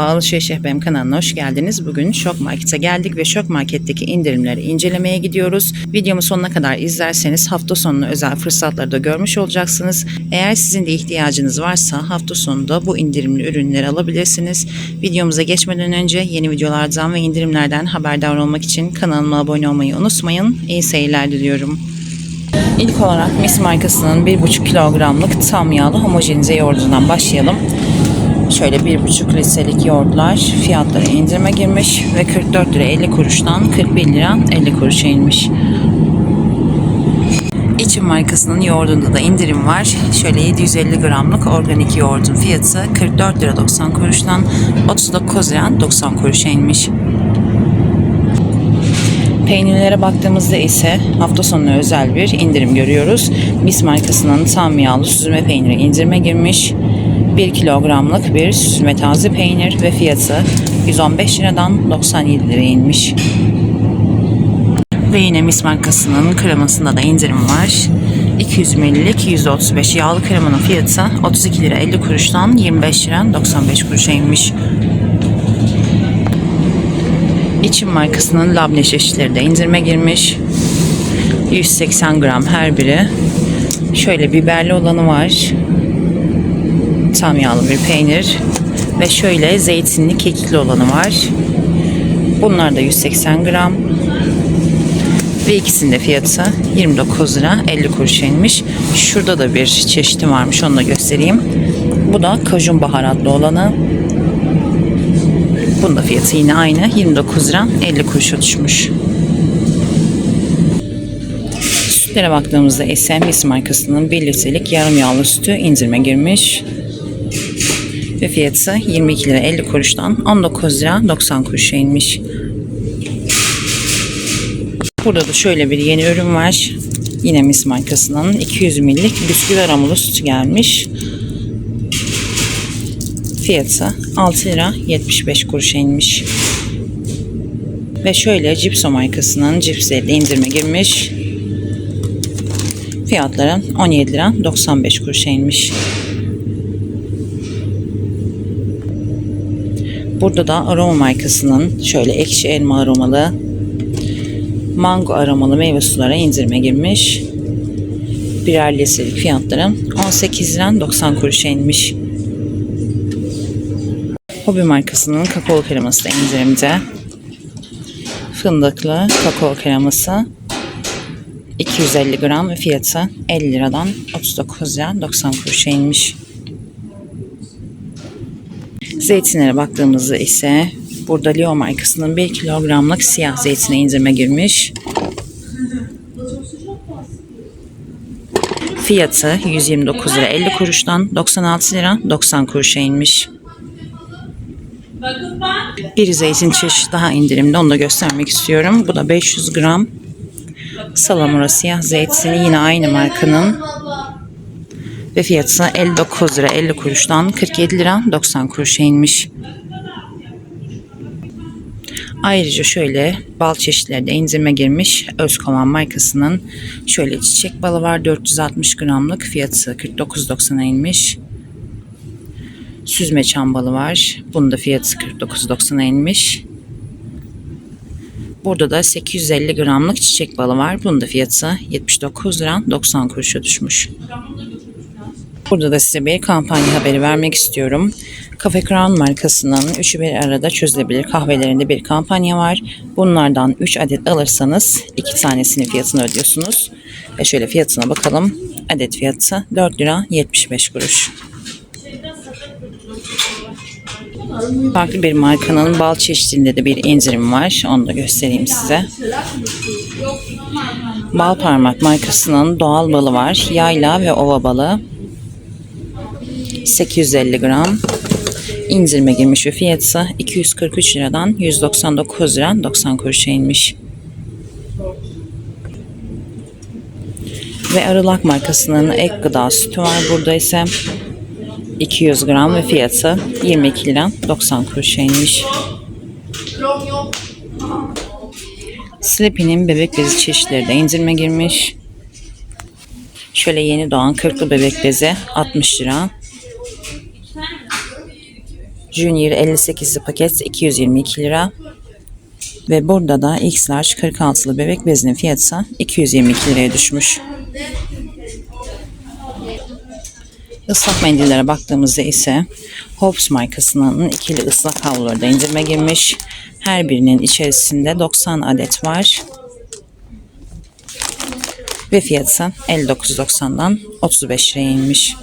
Alışveriş benim kanalına hoş geldiniz. Bugün Şok Market'e geldik ve Şok Market'teki indirimleri incelemeye gidiyoruz. Videomu sonuna kadar izlerseniz hafta sonuna özel fırsatları da görmüş olacaksınız. Eğer sizin de ihtiyacınız varsa hafta sonunda bu indirimli ürünleri alabilirsiniz. Videomuza geçmeden önce yeni videolardan ve indirimlerden haberdar olmak için kanalıma abone olmayı unutmayın. İyi seyirler diliyorum. İlk olarak Miss markasının 1,5 kilogramlık tam yağlı homojenize yoğurdundan başlayalım. Şöyle 1,5 litrelik yoğurtlar fiyatları indirime girmiş ve 44 lira 50 kuruştan 41 lira 50 kuruşa inmiş. İçim markasının yoğurdunda da indirim var. Şöyle 750 gramlık organik yoğurdun fiyatı 44 lira 90 kuruştan 39 lira 90 kuruşa inmiş. Peynirlere baktığımızda ise hafta sonu özel bir indirim görüyoruz. Mis markasının tam yağlı süzme peyniri indirime girmiş. 1 kilogramlık bir süzme taze peynir ve fiyatı 115 liradan 97 liraya inmiş. Ve yine Mis markasının kremasında da indirim var. 200 ml'lik %35 yağlı kremanın fiyatı 32 lira 50 kuruştan 25 lira 95 kuruşa inmiş. İçim markasının labne çeşitleri de indirime girmiş. 180 gram her biri. Şöyle biberli olanı var. Tam yağlı bir peynir. Ve şöyle zeytinli kekikli olanı var. Bunlar da 180 gram. Ve ikisinin de fiyatı 29 lira 50 kuruşa inmiş. Şurada da bir çeşidi varmış onu da göstereyim. Bu da kajun baharatlı olanı. Bunun da fiyatı yine aynı. 29 lira 50 kuruşa düşmüş. Sütlere baktığımızda Miss markasının 1 litrelik yarım yağlı sütü indirime girmiş. Ve fiyatı 22 lira 50 kuruştan 19 lira 90 kuruşa inmiş. Burada da şöyle bir yeni ürün var. Yine Miss markasının 200 millik bisküvi aromalı sütü gelmiş. Fiyatı 6 lira 75 kuruşa inmiş. Ve şöyle Cipso markasının cipsleri de indirime girmiş. Fiyatları 17 lira 95 kuruşa inmiş. Burada da aroma markasının şöyle ekşi elma aromalı, mango aromalı meyve sulara indirime girmiş. Birer litrelik fiyatları 18 lira 90 kuruşa inmiş. Hobi markasının kakao kreması da indirimde. Fındıklı kakao kreması 250 gram ve fiyatı 50 liradan 39 lira 90 kuruşa inmiş. Zeytinlere baktığımızda ise burada Leo markasının 1 kilogramlık siyah zeytine indirime girmiş. Fiyatı 129 lira 50 kuruştan 96 lira 90 kuruşa inmiş. Bir zeytin çeşidi daha indirimde onu da göstermek istiyorum. Bu da 500 gram salamura siyah zeytini yine aynı markanın ve fiyatı 59 lira 50 kuruştan 47 lira 90 kuruşa inmiş. Ayrıca şöyle bal çeşitleri de indirime girmiş. Özkoman markasının şöyle çiçek balı var 460 gramlık fiyatı 49.90'a inmiş. Süzme çam balı var. Bunun da fiyatı 49.90'a inmiş. Burada da 850 gramlık çiçek balı var. Bunun da fiyatı 79 lira 90 kuruşa düşmüş. Burada da size bir kampanya haberi vermek istiyorum. Cafe Crown markasının üçü bir arada çözülebilir kahvelerinde bir kampanya var. Bunlardan 3 adet alırsanız 2 tanesinin fiyatını ödüyorsunuz. Ve şöyle fiyatına bakalım. Adet fiyatı 4 lira 75 kuruş. Farklı bir markanın bal çeşitinde de bir indirim var. Onu da göstereyim size. Bal parmak markasının doğal balı var. Yayla ve ova balı. 850 gram. İndirime girmiş ve fiyatı 243 liradan 199 lira 90 kuruşa inmiş. Ve Arılak markasının ek gıda sütü var. Burada ise 200 gram ve fiyatı 22 lira 90 kuruşa inmiş. Sleepy'nin bebek bezi çeşitleri de indirime girmiş. Şöyle yeni doğan kırklı bebek bezi 60 lira. Junior 58'li paket 222 lira. Ve burada da X large 46'lı bebek bezinin fiyatı 222 liraya düşmüş. Islak mendillere baktığımızda ise Hobbs markasının ikili ıslak havluları da indirime girmiş. Her birinin içerisinde 90 adet var. Ve fiyatı 59.90'dan 35 liraya inmiş.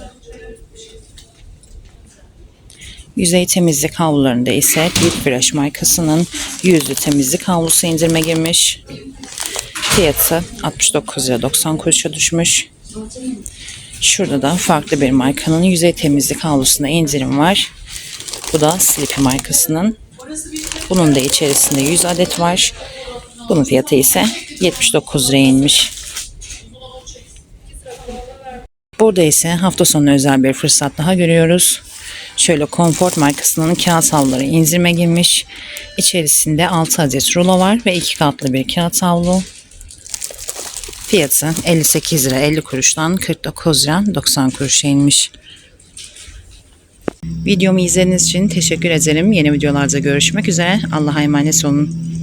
Yüzey temizlik havlularında ise Deep Fresh markasının yüzlü temizlik havlusu indirime girmiş. Fiyatı 69 lira 90 kuruşa düşmüş. Şurada da farklı bir markanın yüzey temizlik havlusunda indirim var. Bu da Sleepy markasının. Bunun da içerisinde 100 adet var. Bunun fiyatı ise 79 liraya inmiş. Burada ise hafta sonu özel bir fırsat daha görüyoruz. Şöyle Comfort markasının kağıt havluları indirime girmiş. İçerisinde 6 adet rulo var ve 2 katlı bir kağıt havlu. Fiyatı 58 lira 50 kuruştan 49 lira 90 kuruşa inmiş. Videomu izlediğiniz için teşekkür ederim. Yeni videolarda görüşmek üzere. Allah'a emanet olun.